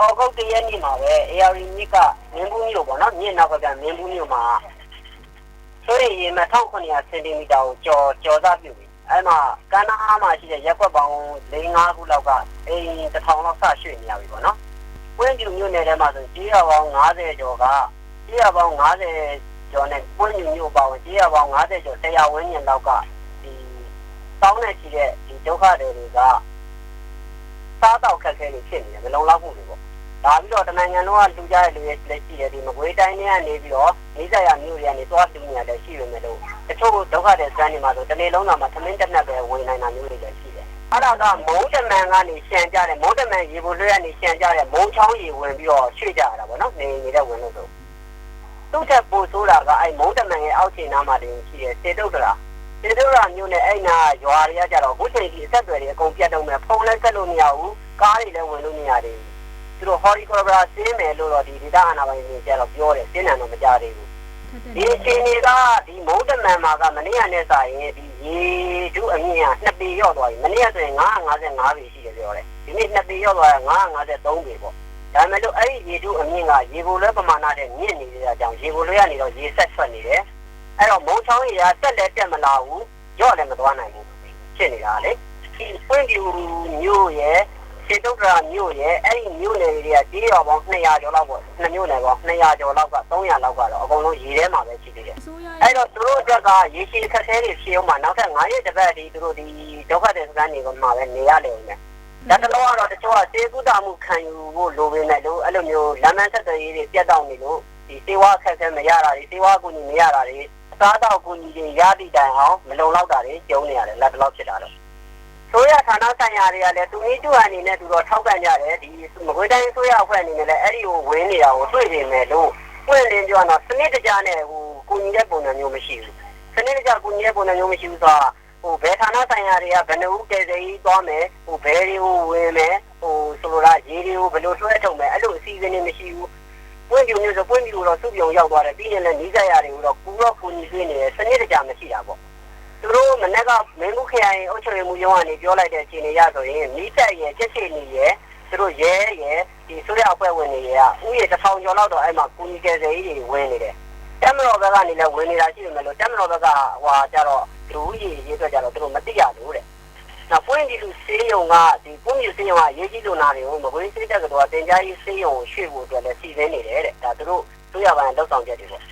ဩဂုတ်တရက်နေ့မှာပဲ AR မြစ်ကမင်းဘူးမြို့ပေါ့နော်မြစ်နောက်ကကမင်းဘူးမြို့မှာဆိုရင်ရေမ1900စင်တီမီတာကိုကျော်ကျော်စားပြုပြီအဲ့မှာကမ်းနားမှာရှိတဲ့ရက်ွက်ပေါင်း4-5ခုလောက်ကအိမ်တစ်ထောင်လောက်ဆရွှေ့နေရပြီပေါ့နော်ဝင်းပြူမြို့နယ်ထဲမှာဆိုကြီးရပေါင်း90ကျော်ကကြီးရပေါင်း90ကျော်နဲ့ဝင်းပြူမြို့ပေါင်းကြီးရပေါင်း90ကျော်100ဝန်းကျင်လောက်ကဒီတောင်းနေရှိတဲ့ဒီဒုက္ခတွေတွေကစားတော့ခက်ခဲနေဖြစ်နေတယ်မလုံလောက်မှုတွေပေါ့ ဒါပြီးတော့တနိုင်ငံလုံးကလူကြတဲ့လူတွေလည်းရှိတယ်ဒီမကွေးတိုင်းထဲကနေပြီးတော့နေဆက်ရမြို့တွေကနေသွားတူနေရတယ်ရှိပေမဲ့လို့တချို့ဒုက္ခတွေစမ်းနေမှာဆိုတနေ့လုံးတော့မှသမင်းတက်နဲ့ပဲဝင်နိုင်တာမျိုးတွေလည်းရှိတယ်အဲ့ဒါကမုံတမန်ကနေရှံကြတယ်မုံတမန်ရေပိုလွှဲကနေရှံကြတယ်မုံချောင်းရေဝင်ပြီးတော့ရွှေ့ကြရတာပေါ့နော်နေနေတဲ့ဝင်လို့ဆိုသူ့ထက်ပိုဆိုးတာကအဲ့မုံတမန်ရဲ့အောက်ခြေနားမှာတင်ရှိတယ်စေတုတ်တရာစေတုတ်တရာမျိုးနဲ့အဲ့နာရွာတွေကကြတော့အခုချိန်ကြီးအဆက်အသွယ်တွေအကုန်ပြတ်တော့မယ်ဖုန်းလည်းဆက်လို့မရဘူးကားတွေလည်းဝင်လို့မရသေးဘူး သူတို့ဟော်ရီကိုဘရာဆင်းမယ်လို့တော့ဒီဒေတာအာနာပိုင်တွေကျတော့ပြောတယ်ဆင်းတယ်တော့မကြသေးဘူးဒီအချိန်တွေကဒီမုံတမန်မှာကမနေ့ကနဲ့စာရင်ဒီရေဒုအမြင့်ကနှစ်ပေရောက်သွားပြီမနေ့ကဆိုရင်955ပေရှိတယ်ပြောတယ်ဒီနေ့နှစ်ပေရောက်သွားတာ953ပေပေါ့ဒါပေမဲ့လို့အဲ့ဒီရေဒုအမြင့်ကရေပိုလွဲပမာဏနဲ့မြင့်နေတဲ့အကြောင်းရေပိုလွဲကနေတော့ရေဆက်ထွက်နေတယ်အဲ့တော့မုံချောင်းရေကတက်လည်းတက်မလာဘူးကြော့လည်းမသွားနိုင်ဘူးဖြစ်နေတာလေဒီပွင့်ပြူမျိုးရဲ့ စေတုဒ္ဒရာမြို့ရဲ့အဲ့ဒီမြို့နယ်တွေကကြေးရွာပေါင်း200ကျော်လောက်ပေါ့နှစ်မြို့နယ်ပေါင်း200ကျော်လောက်က300လောက်ကတော့အကုန်လုံးရေထဲမှာပဲရှိသေးတယ်အစိုးရအဲ့တော့သူတို့အတွက်ကရေရှည်ခက်ခဲတွေရှိအောင်မှာနောက်ထပ်9ရက်တစ်ပတ်ဒီသူတို့ဒီဒုက္ခတဲ့စခန်းတွေကမှပဲနေရလေဦးမယ်။ဒါတလို့ကတော့တချို့ကစေကုသမှုခံယူဖို့လိုပေမဲ့လို့အဲ့လိုမျိုးလမ်းမဆက်သွယ်ရေးတွေပြတ်တောက်နေလို့ဒီစေဝါခက်ခဲမရတာတွေစေဝါကူညီမရတာတွေအစားအသောက်ကူညီတွေရသည့်တိုင်အောင်မလုံလောက်တာတွေကျုံနေရတယ်လက်တလောက်ဖြစ်တာတော့ ဆိုရဌာနဆိုင်ရာတွေကလည်းသူနည်းသူအနေနဲ့သူတော့ထောက်ပံ့ကြတယ်ဒီမကွေးတိုင်းဆိုရအဖွဲ့အနေနဲ့လည်းအဲ့ဒီကိုဝင်နေတာကိုတွေ့နေမယ်လို့ပွင့်လင်းပြောတော့စနစ်တကျနဲ့ဟိုကူညီတဲ့ပုံစံမျိုးမရှိဘူးစနစ်တကျကူညီတဲ့ပုံစံမျိုးမရှိဘူးဆိုတာဟိုဘယ်ဌာနဆိုင်ရာတွေကဘယ်နှဦးတည်တည်ကြီးသွားမယ်ဟိုဘယ်တွေကိုဝင်မယ်ဟိုဆိုလိုတာရေတွေကိုဘယ်လိုထွဲထုတ်မယ်အဲ့လိုအစီအစဉ်တွေမရှိဘူးပွင့်ပြူမျိုးဆိုပွင့်ပြူတော့စုပြုံရောက်သွားတယ်ပြီးရင်လည်းနီးစပ်ရာတွေကိုတော့ကူတော့ကူညီပေးနေတယ်စနစ်တကျမရှိတာပေါ့ သူတို့မနေ့ကမင်းမှုခရိုင်အုပ်ချုပ်ရေးမှုရုံးကနေပြောလိုက်တဲ့အခြေအနေရဆိုရင်နီးစပ်ရဲ့ချက်ချေနေရဲ့သူတို့ရဲရဲ့ဒီဆိုရအဖွဲ့ဝင်တွေရဲ့ဥယျာဉ်တစ်ထောင်ကျော်လောက်တော့အဲ့မှာကူညီကြစေးတွေဝင်နေတယ်တက်မတော်ဘက်ကနေလည်းဝင်နေတာရှိတယ်မလို့တက်မတော်ဘက်ကဟွာကြတော့လူကြီးရေးအတွက်ကြတော့သူတို့မသိရလို့တဲ့။နောက်ပွင့်ဒီလူစေးရုံကဒီပွင့်ဒီစေးရုံကရေးကြီးလူနာတွေကိုမကွေးစိတ်တက်ကတော့တင် जा ရေးစေးရုံကိုရွှေ့ဖို့အတွက်လည်းစီစဉ်နေတယ်တဲ့။ဒါသူတို့တို့ရပိုင်းလောက်ဆောင်ချက်တွေပေါ့